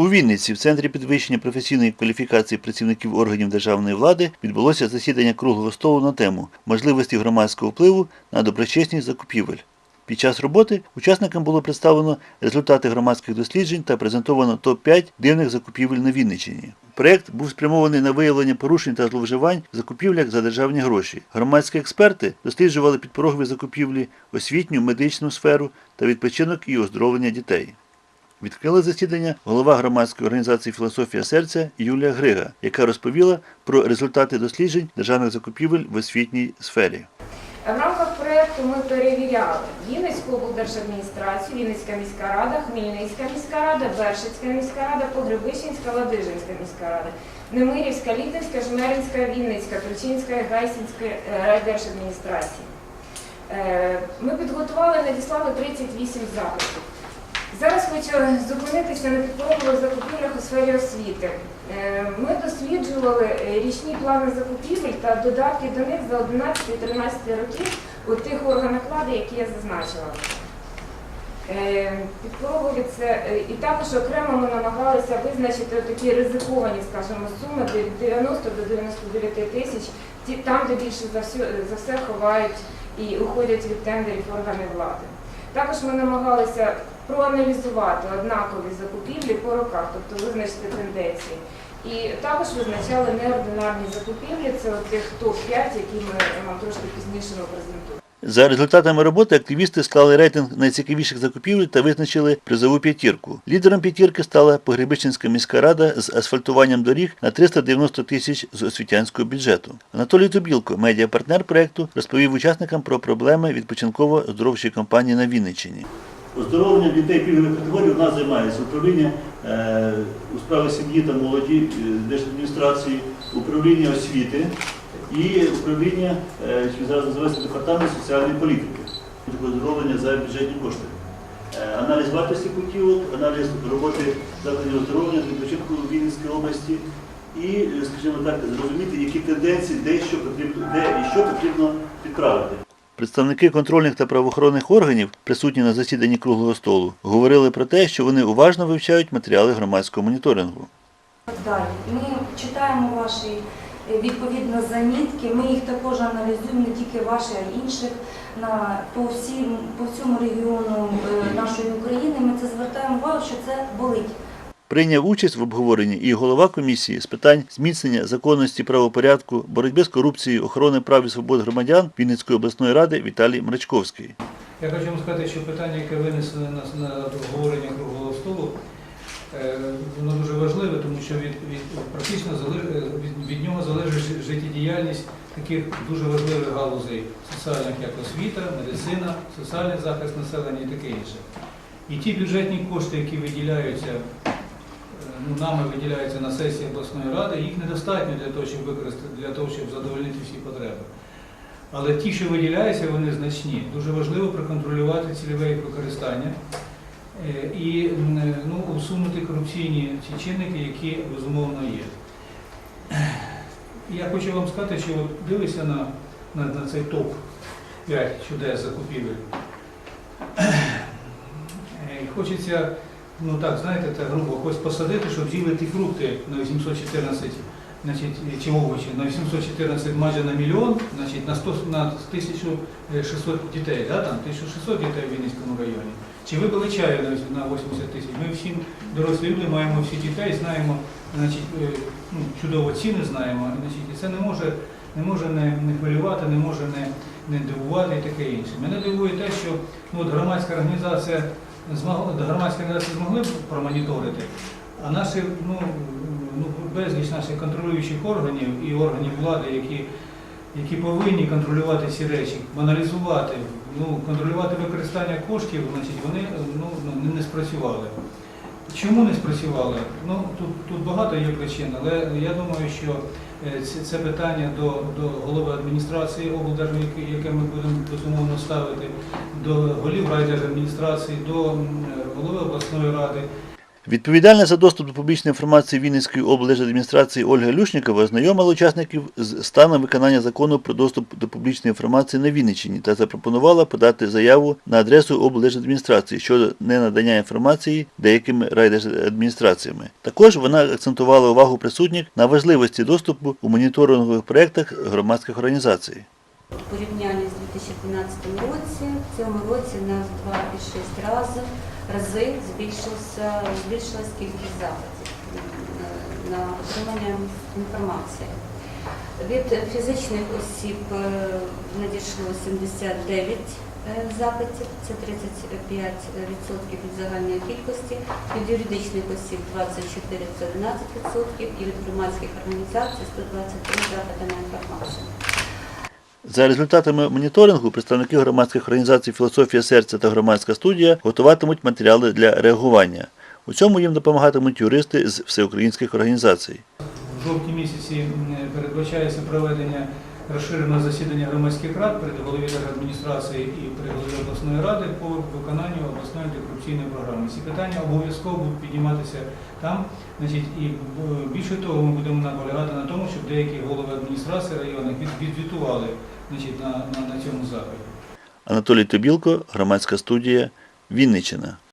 У Вінниці в центрі підвищення професійної кваліфікації працівників органів державної влади відбулося засідання круглого столу на тему можливості громадського впливу на доброчесність закупівель. Під час роботи учасникам було представлено результати громадських досліджень та презентовано топ-5 дивних закупівель на Вінниччині. Проєкт був спрямований на виявлення порушень та зловживань в закупівлях за державні гроші. Громадські експерти досліджували підпорогові закупівлі, освітню, медичну сферу та відпочинок і оздоровлення дітей. Відкрила засідання голова громадської організації Філософія серця Юлія Грига, яка розповіла про результати досліджень державних закупівель в освітній сфері. В рамках проєкту ми перевіряли Вінницьку облдержадміністрацію, Вінницька міська рада, Хмельницька міська рада, Бершицька міська рада, Погребищенська, Ладижинська міська рада, Немирівська, Літинська, Жмеринська, Вінницька, Ключинська, і Гайсинська е, райдержадміністрації. Е, Ми підготували, надіслали 38 запитів. Зараз хочу зупинитися на підпорогових закупівлях у сфері освіти. Е, Ми досліджували е, річні плани закупівель та додатки до них за 11-13 років у тих органах влади, які я зазначила. Е, Підпорогові це і також окремо ми намагалися визначити такі ризиковані, скажімо, суми від 90 до 99 тисяч, там, де більше за все, за все ховають і уходять від тендерів органи влади. Також ми намагалися проаналізувати однакові закупівлі по роках, тобто визначити тенденції. І також визначали неординарні закупівлі, це от тих топ-5, які ми вам трошки пізніше презентуємо. За результатами роботи активісти склали рейтинг найцікавіших закупівель та визначили призову п'ятірку. Лідером п'ятірки стала Погребищенська міська рада з асфальтуванням доріг на 390 тисяч з освітянського бюджету. Анатолій Тубілко, медіапартнер проєкту, розповів учасникам про проблеми відпочинково-оздоровчої кампанії на Вінниччині. Оздоровленням дітей пільгових категорій у нас займається управління е, у справи сім'ї та молоді е, держадміністрації, управління освіти і управління, е, що зараз називається департамент соціальної політики, оздоровлення за бюджетні кошти. Е, Аналіз вартості путівок, аналіз роботи закладів оздоровлення з відпочинку в Вінницькій області і, е, скажімо так, зрозуміти, які тенденції, де що потрібно, де і що потрібно підправити. Представники контрольних та правоохоронних органів, присутні на засіданні круглого столу, говорили про те, що вони уважно вивчають матеріали громадського моніторингу. Далі ми читаємо ваші е, відповідно замітки. Ми їх також аналізуємо не тільки ваші, а й інших на по всім по всьому регіону е, нашої України. Ми це звертаємо увагу, що це болить. Прийняв участь в обговоренні і голова комісії з питань зміцнення законності правопорядку, боротьби з корупцією, охорони прав і свобод громадян Вінницької обласної ради Віталій Мрачковський. Я хочу вам сказати, що питання, яке винесено на, обговорення круглого столу, е, воно дуже важливе, тому що від, від, практично залежить, від, від нього залежить життєдіяльність таких дуже важливих галузей соціальних, як освіта, медицина, соціальний захист населення і таке інше. І ті бюджетні кошти, які виділяються, е, нами виділяються на сесії обласної ради, їх недостатньо для того, щоб використати для того, щоб задовольнити всі потреби. Але ті, що виділяються, вони значні. Дуже важливо проконтролювати цільове їх використання е, і ну, усунути корупційні ці чинники, які безумовно є. Я хочу вам сказати, що от дивися на, на, на цей топ 5 чудес закупівель. Е, Хочеться, ну так, знаєте, так грубо, когось посадити, щоб з'їли фрукти на 814 значить, чи овочі на 814 майже на мільйон, значить, на 100, на 1600 дітей, да, там 1600 дітей в Вінницькому районі. Чи ви пили чаю на на 80 тисяч? Ми всі дорослі люди маємо всі дітей, знаємо, значить, е, ну, чудово ціни знаємо, значить, і це не може, не може не, не хвилювати, не може не, не дивувати і таке інше. Мене дивує те, що ну, от громадська організація громадські організації змогли промоніторити, а наші, ну, ну, безліч наших контролюючих органів і органів влади, які, які повинні контролювати ці речі, аналізувати, ну, контролювати використання коштів, значить, вони ну, ну, не спрацювали. Чому не спрацювали? Ну, тут, тут багато є причин, але я думаю, що е, це, питання до, до голови адміністрації облдержної, яке- яке ми будемо безумовно ставити, до голів райдержадміністрації, до голови обласної ради. Відповідальна за доступ до публічної інформації Вінницької облдержадміністрації Ольга Люшнікова ознайомила учасників з станом виконання закону про доступ до публічної інформації на Вінниччині та запропонувала подати заяву на адресу облдержадміністрації щодо ненадання інформації деякими райдержадміністраціями. Також вона акцентувала увагу присутніх на важливості доступу у моніторингових проєктах громадських організацій. У порівнянні з 2012 році, в цьому році нас 2,6 рази, рази збільшився, збільшилась кількість запитів на- на отримання інформації. Від фізичних осіб е, надійшло 79 е, запитів, це 35% від загальної кількості, від юридичних осіб 24 це 11% і від громадських організацій 123 запити на інформацію. За результатами моніторингу представники громадських організацій Філософія серця та громадська студія готуватимуть матеріали для реагування. У цьому їм допомагатимуть юристи з всеукраїнських організацій. У жовтні місяці передбачається проведення розширеного засідання громадських рад при голові адміністрації і при голові обласної ради по виконанню обласної антикорупційної програми. Ці питання обов'язково будуть підніматися там. Значить, і е, більше того, ми будемо наполягати на тому, щоб деякі голови адміністрації районних від- відзвітували значить, на, на, на цьому заході. Анатолій Тобілко, громадська студія, Вінниччина.